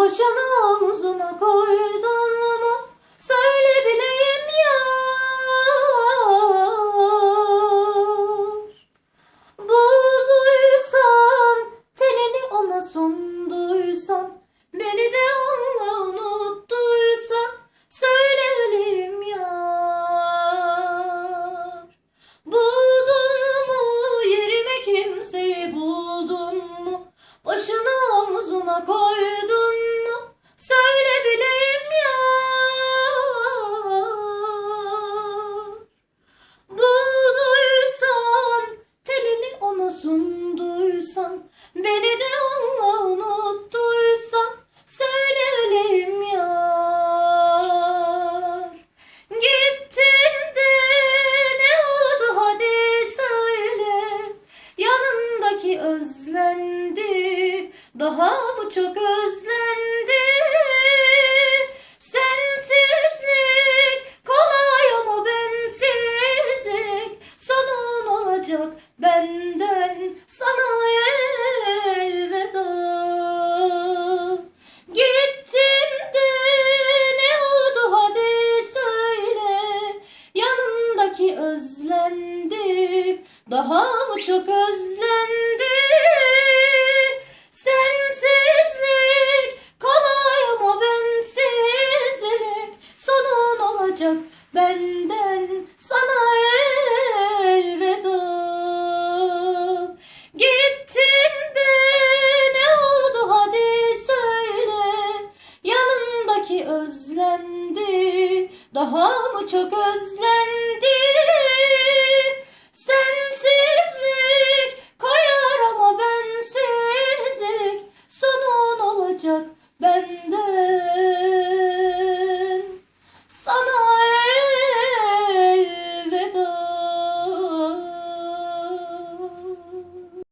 Başını omzuna koydun daha mı çok özlendi? Sensizlik kolay ama bensizlik sonun olacak benden sana elveda. Gittin de ne oldu hadi söyle yanındaki özlendi daha mı çok özlendi? gizlendi? Daha mı çok özlendi?